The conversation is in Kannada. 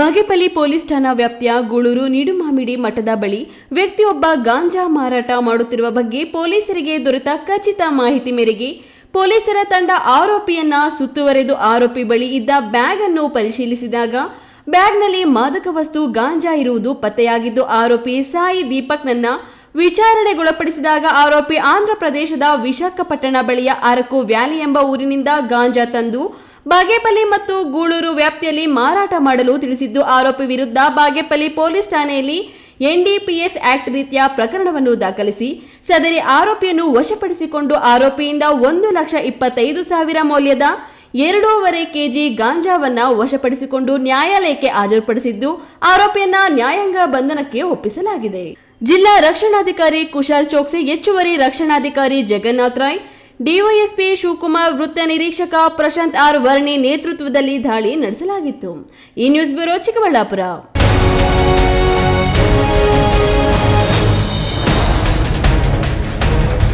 ಬಾಗೇಪಲ್ಲಿ ಪೊಲೀಸ್ ಠಾಣಾ ವ್ಯಾಪ್ತಿಯ ಗೂಳೂರು ನೀಡುಮಾಮಿಡಿ ಮಠದ ಬಳಿ ವ್ಯಕ್ತಿಯೊಬ್ಬ ಗಾಂಜಾ ಮಾರಾಟ ಮಾಡುತ್ತಿರುವ ಬಗ್ಗೆ ಪೊಲೀಸರಿಗೆ ದೊರೆತ ಖಚಿತ ಮಾಹಿತಿ ಮೇರೆಗೆ ಪೊಲೀಸರ ತಂಡ ಆರೋಪಿಯನ್ನ ಸುತ್ತುವರೆದು ಆರೋಪಿ ಬಳಿ ಇದ್ದ ಬ್ಯಾಗ್ ಅನ್ನು ಪರಿಶೀಲಿಸಿದಾಗ ಬ್ಯಾಗ್ನಲ್ಲಿ ಮಾದಕ ವಸ್ತು, ಗಾಂಜಾ ಇರುವುದು ಪತ್ತೆಯಾಗಿದ್ದು ಆರೋಪಿ ಸಾಯಿ ದೀಪಕ್ನನ್ನ ವಿಚಾರಣೆಗೊಳಪಡಿಸಿದಾಗ ಆರೋಪಿ ಆಂಧ್ರ ಪ್ರದೇಶದ ವಿಶಾಖಪಟ್ಟಣ ಬಳಿಯ ಅರಕು ವ್ಯಾಲಿ ಎಂಬ ಊರಿನಿಂದ ಗಾಂಜಾ ತಂದು ಬಾಗೇಪಲ್ಲಿ ಮತ್ತು ಗೂಳೂರು ವ್ಯಾಪ್ತಿಯಲ್ಲಿ ಮಾರಾಟ ಮಾಡಲು ತಿಳಿಸಿದ್ದು ಆರೋಪಿ ವಿರುದ್ಧ ಬಾಗೇಪಲ್ಲಿ ಪೊಲೀಸ್ ಠಾಣೆಯಲ್ಲಿ ಎನ್ಡಿಪಿಎಸ್ ಆಕ್ಟ್ ರೀತಿಯ ಪ್ರಕರಣವನ್ನು ದಾಖಲಿಸಿ ಸದರಿ ಆರೋಪಿಯನ್ನು ವಶಪಡಿಸಿಕೊಂಡು ಆರೋಪಿಯಿಂದ ಒಂದು ಲಕ್ಷ ಇಪ್ಪತ್ತೈದು ಸಾವಿರ ಮೌಲ್ಯದ ಎರಡೂವರೆ ಕೆಜಿ ಗಾಂಜಾವನ್ನು ವಶಪಡಿಸಿಕೊಂಡು ನ್ಯಾಯಾಲಯಕ್ಕೆ ಹಾಜರುಪಡಿಸಿದ್ದು ಆರೋಪಿಯನ್ನ ನ್ಯಾಯಾಂಗ ಬಂಧನಕ್ಕೆ ಒಪ್ಪಿಸಲಾಗಿದೆ. ಜಿಲ್ಲಾ ರಕ್ಷಣಾಧಿಕಾರಿ ಕುಶಾಲ್ ಚೋಕ್ಸೆ, ಹೆಚ್ಚುವರಿ ರಕ್ಷಣಾಧಿಕಾರಿ ಜಗನ್ನಾಥ್ ರಾಯ್ ಡಿವೈಎಸ್ಪಿ ಶಿವಕುಮಾರ್ ವೃತ್ತ ನಿರೀಕ್ಷಕ ಪ್ರಶಾಂತ್ ಆರ್ ವರ್ಣಿ ನೇತೃತ್ವದಲ್ಲಿ ದಾಳಿ ನಡೆಸಲಾಗಿತ್ತು. ಈ ನ್ಯೂಸ್ ಬ್ಯೂರೋ ಚಿಕ್ಕಬಳ್ಳಾಪುರ.